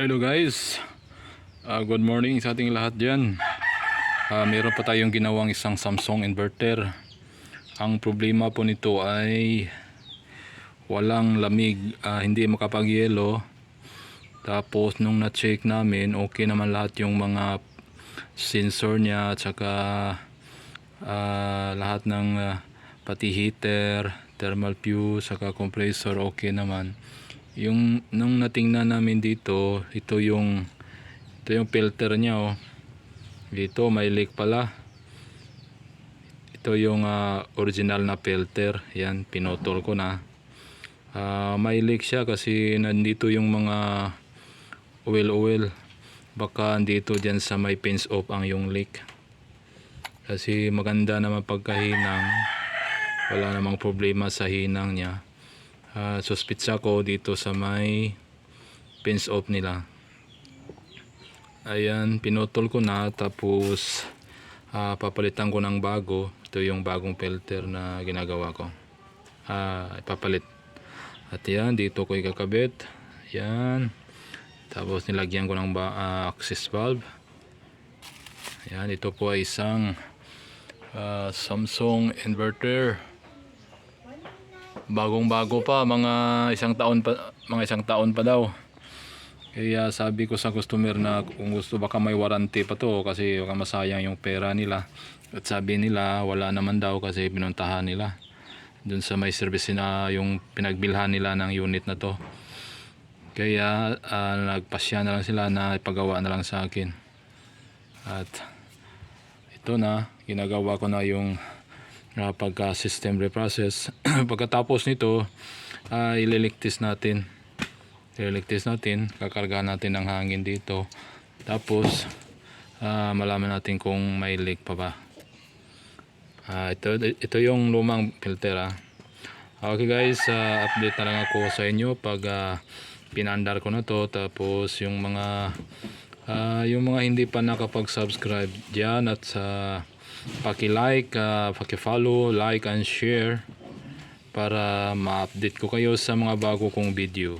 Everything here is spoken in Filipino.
Hello guys, Ah, good morning sa ating lahat dyan. Ah, meron pa tayong ginawang isang Samsung inverter. Ang problema po nito ay walang lamig, ah, hindi makapagyelo. Tapos nung na-check namin, okay naman lahat yung mga sensor niya at saka ah, lahat ng ah, pati heater, thermal fuse, saka compressor okay naman. Yung nung natingnan namin dito, ito yung ito yung filter niya oh. Dito may leak pala. Ito yung ah, original na filter. Yan, pinotol ko na. Ah, may leak siya kasi nandito yung mga oil-oil. Baka dito dyan sa may pinch off ang yung leak. Kasi maganda naman pagkahinang. Wala namang problema sa hinang niya. Ah, suspitsa ko dito sa may pinch off nila. Ayan, pinutol ko na tapos ah, papalitan ko ng bago. Ito yung bagong filter na ginagawa ko. Ah, ipapalit. At yan, dito ko ikakabit. Yan. Tapos nilagyan ko ng ah, access valve. Yan, ito po ay isang ah, Samsung inverter. Bagong bago pa, mga isang taon pa, mga isang taon pa daw. Kaya sabi ko sa customer na kung gusto baka may warranty pa to kasi baka masayang yung pera nila. At sabi nila wala naman daw kasi pinuntahan nila. Dun sa may service na yung pinagbilhan nila ng unit na to. Kaya ah, nagpasya na lang sila na ipagawa na lang sa akin. At ito na, ginagawa ko na yung uh, pagka system reprocess. Pagkatapos nito, uh, ililiktis natin ililigtis natin, kakarga natin ng hangin dito. Tapos, ah, malaman natin kung may leak pa ba. Ah, ito, ito yung lumang filter ah. Okay guys, ah, update na lang ako sa inyo pag ah, pinandar ko na to. Tapos yung mga ah, yung mga hindi pa nakapag-subscribe diyan at sa paki-like, ah, paki-follow, like and share para ma-update ko kayo sa mga bago kong video.